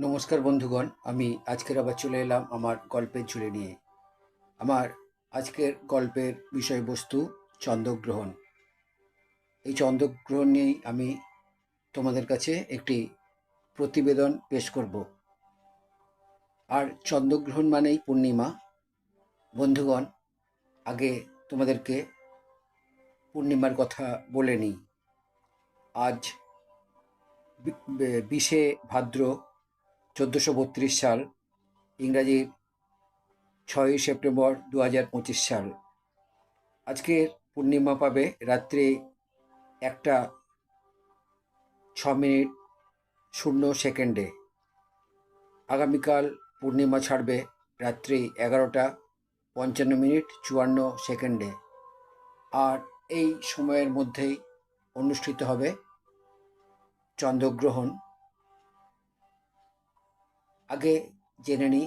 নমস্কার বন্ধুগণ, আমি আজকের আবার চলে এলাম আমার গল্পের ঝুলে নিয়ে। আমার আজকের গল্পের বিষয়বস্তু চন্দ্রগ্রহণ। এই চন্দ্রগ্রহণ নিয়েই আমি তোমাদের কাছে একটি প্রতিবেদন পেশ করব। আর চন্দ্রগ্রহণ মানেই পূর্ণিমা। বন্ধুগণ, আগে তোমাদেরকে পূর্ণিমার কথা বলে নিই। আজ বিশে ভাদ্র চোদ্দোশো বত্রিশ সাল ইংরাজির ছয়ই সেপ্টেম্বর দু হাজার পঁচিশ সাল। আজকের পূর্ণিমা পাবে রাত্রি একটা ছ মিনিট শূন্য সেকেন্ডে। আগামীকাল পূর্ণিমা ছাড়বে রাত্রি এগারোটা পঞ্চান্ন মিনিট চুয়ান্ন সেকেন্ডে। আর এই সময়ের মধ্যেই অনুষ্ঠিত হবে চন্দ্রগ্রহণ। আগে জেনে নিই,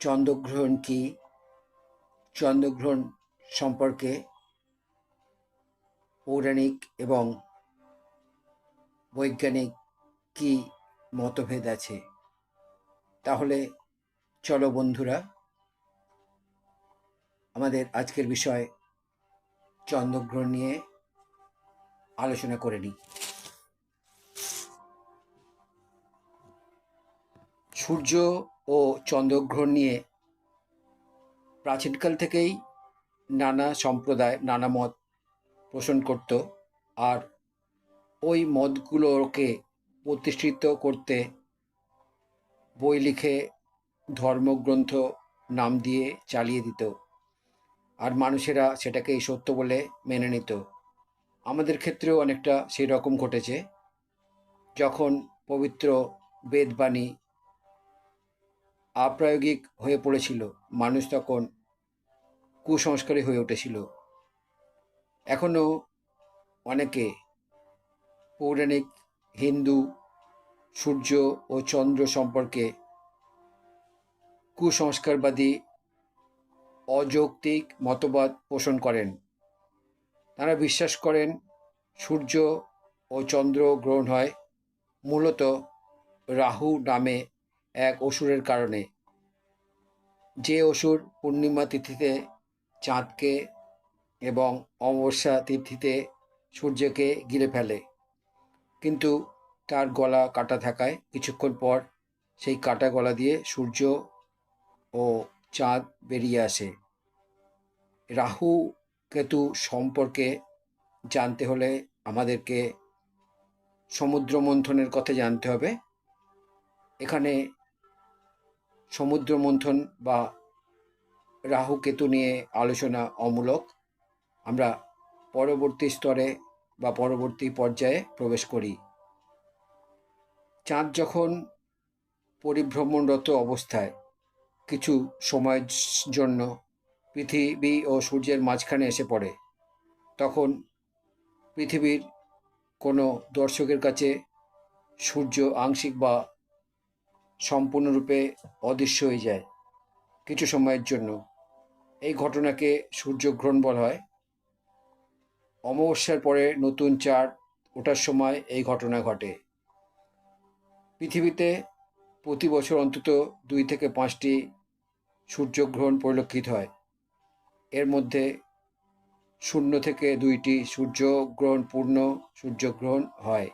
চন্দ্রগ্রহণ কি? চন্দ্রগ্রহণ সম্পর্কে পৌরাণিক এবং বৈজ্ঞানিক কি মতভেদ আছে? তাহলে চলো বন্ধুরা, আমাদের আজকের বিষয় চন্দ্রগ্রহণ নিয়ে আলোচনা করে নিই। সূর্য ও চন্দ্রগ্রহণ নিয়ে প্রাচীনকাল থেকেই নানা সম্প্রদায়, নানা মত পোষণ করত আর ওই মতগুলোকে প্রতিষ্ঠিত করতে বই লিখে ধর্মগ্রন্থ নাম দিয়ে চালিয়ে দিত আর মানুষেরা সেটাকেই সত্য বলে মেনে নিত। আমাদের ক্ষেত্রেও অনেকটা সেই রকম ঘটেছে। যখন পবিত্র বেদবাণী আপ্রায়োগিক হয়ে পড়েছিল। মানুষ তখন কুসংস্কারী হয়ে উঠেছিল। এখনও অনেকে পৌরাণিক, হিন্দু, সূর্য ও চন্দ্র সম্পর্কে কুসংস্কারবাদী, অযৌক্তিক মতবাদ পোষণ করেন। তারা বিশ্বাস করেন, সূর্য ও চন্দ্র গ্রহণ হয়, মূলত রাহু নামে এক অসুরের কারণে। যে অসুর পূর্ণিমা তিথিতে চাঁদকে এবং অমাবস্যা তিথিতে সূর্যকে গিলে ফেলে, কিন্তু তার গলা কাটা থাকায় কিছুক্ষণ পর সেই কাটা গলা দিয়ে সূর্য ও চাঁদ বেরিয়ে আসে। রাহু কেতু সম্পর্কে জানতে হলে আমাদেরকে সমুদ্র মন্থনের কথা জানতে হবে। এখানে সমুদ্র মন্থন বা রাহু কেতু নিয়ে আলোচনা অমূলক। আমরা পরবর্তী স্তরে বা পরবর্তী পর্যায়ে প্রবেশ করি। চাঁদ যখন পরিভ্রমণরত অবস্থায় কিছু সময়ের জন্য পৃথিবী ও সূর্যের মাঝখানে এসে পড়ে, তখন পৃথিবীর কোনো দর্শকের কাছে সূর্য আংশিক বা সম্পূর্ণরূপে অদৃশ্য হয়ে যায় কিছু সময়ের জন্য। এই ঘটনাকে সূর্যগ্রহণ বলা হয়। অমাবস্যার পরে নতুন চাঁদ ওঠার সময় এই ঘটনা ঘটে। পৃথিবীতে প্রতি বছর অন্তত দুই থেকে পাঁচটি সূর্যগ্রহণ পরিলক্ষিত হয়। এর মধ্যে শূন্য থেকে দুইটি সূর্যগ্রহণ পূর্ণ সূর্যগ্রহণ হয়।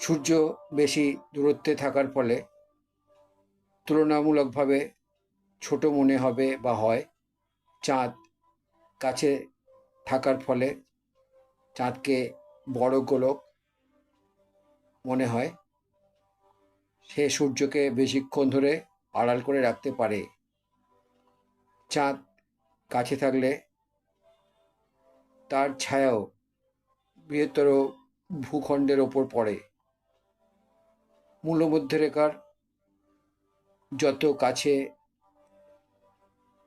সূর্য বেশি দূরত্বে থাকার ফলে তুলনামূলকভাবে ছোট মনে হবে বা হয়। চাঁদ কাছে থাকার ফলে চাঁদকে বড় গোলক মনে হয়। সে সূর্যকে বেশিক্ষণ ধরে আড়াল করে রাখতে পারে। চাঁদ কাছে থাকলে তার ছায়াও বৃহত্তর ভূখণ্ডের ওপর পড়ে। মূল্যমধ্যরেখার যত কাছে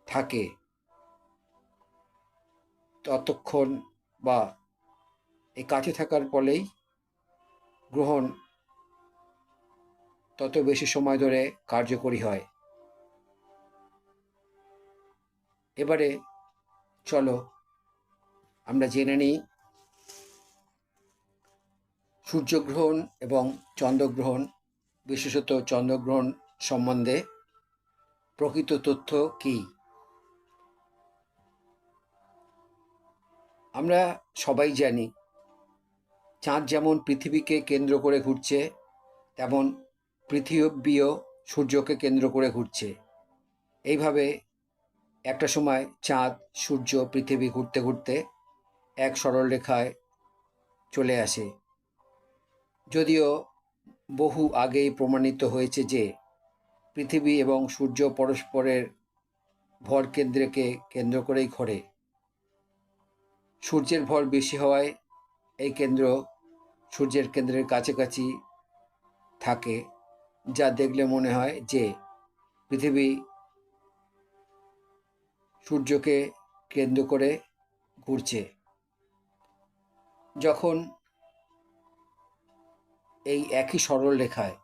থাকে, ততক্ষণ বা এই কাছে থাকার ফলেই গ্রহণ তত বেশি সময় ধরে কার্যকরী হয়। এবারে চলো আমরা জেনে নিই সূর্যগ্রহণ এবং চন্দ্রগ্রহণ বিশেষত চন্দ্রগ্রহণ সম্বন্ধে প্রকৃত তথ্য কী? আমরা সবাই জানি, চাঁদ যেমন পৃথিবীকে কেন্দ্র করে ঘুরছে, তেমন পৃথিবীও সূর্যকে কেন্দ্র করে ঘুরছে। এইভাবে একটা সময় চাঁদ, সূর্য, পৃথিবী ঘুরতে ঘুরতে এক সরল রেখায় চলে আসে। যদিও বহু আগেই প্রমাণিত হয়েছে যে পৃথিবী এবং সূর্য পরস্পরের ভর কেন্দ্রকে কেন্দ্র করেই ঘোরে। সূর্যের ভর বেশি হওয়ায় এই কেন্দ্র সূর্যের কেন্দ্রের কাছাকাছি থাকে, যা দেখলে মনে হয় যে পৃথিবী সূর্যকে কেন্দ্র করে ঘুরছে। যখন এই একই সরল রেখায়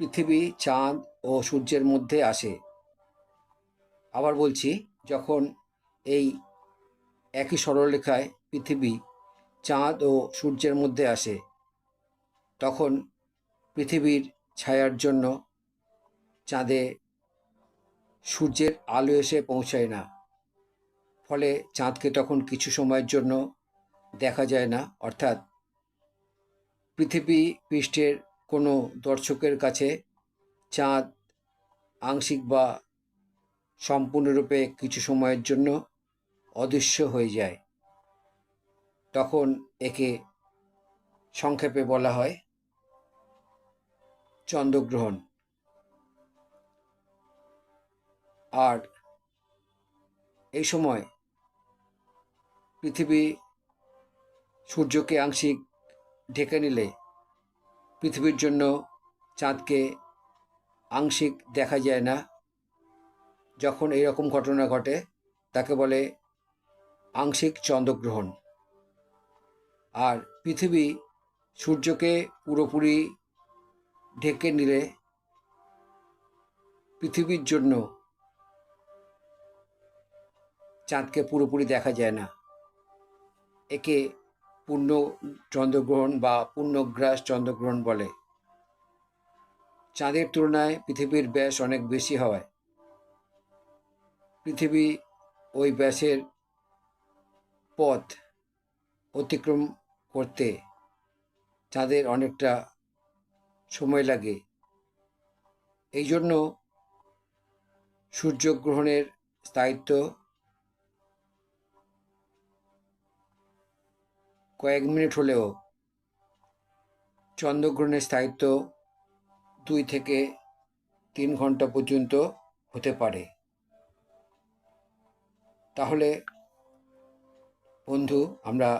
পৃথিবী, চাঁদ ও সূর্যের মধ্যে আসে। আবার বলছি, যখন এই একই সরলরেখায় পৃথিবী, চাঁদ ও সূর্যের মধ্যে আসে, তখন পৃথিবীর ছায়ার জন্য চাঁদে সূর্যের আলো এসে পৌঁছায় না। ফলে চাঁদকে তখন কিছু সময়ের জন্য দেখা যায় না, অর্থাৎ পৃথিবী পৃষ্ঠের কোনো দর্শকের কাছে চাঁদ আংশিক বা সম্পূর্ণরূপে কিছু সময়ের জন্য অদৃশ্য হয়ে যায়। তখন একে সংক্ষেপে বলা হয় চন্দ্রগ্রহণ। আর এই সময় পৃথিবী সূর্যকে আংশিক ঢেকে নিলে পৃথিবীর জন্য চাঁদকে আংশিক দেখা যায় না। যখন এইরকম ঘটনা ঘটে, তাকে বলে আংশিক চন্দ্রগ্রহণ। আর পৃথিবী সূর্যকে পুরোপুরি ঢেকে নিলে পৃথিবীর জন্য চাঁদকে পুরোপুরি দেখা যায় না। একে পূর্ণ চন্দ্রগ্রহণ বা পূর্ণগ্রাস চন্দ্রগ্রহণ বলে। চাঁদের তুলনায় পৃথিবীর ব্যাস অনেক বেশি হওয়ায়। পৃথিবী ওই ব্যাসের পথ অতিক্রম করতে চাঁদের অনেকটা সময় লাগে। এই জন্য সূর্যগ্রহণের স্থায়িত্ব কয়েক মিনিট হলেও চন্দ্রগ্রহণের স্থায়িত্ব দুই থেকে তিন ঘণ্টা পর্যন্ত হতে পারে। তাহলে বন্ধু, আমরা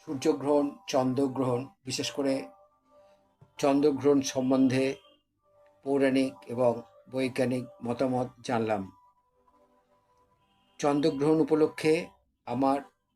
সূর্যগ্রহণ, চন্দ্রগ্রহণ, বিশেষ করে চন্দ্রগ্রহণ সম্বন্ধে পৌরাণিক এবং বৈজ্ঞানিক মতামত জানলাম। চন্দ্রগ্রহণ উপলক্ষে আমার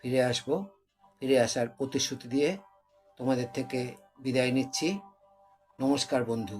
ফিরে আসব। ফিরে আসার প্রতিশ্রুতি দিয়ে তোমাদের থেকে বিদায় নিচ্ছি। নমস্কার বন্ধু।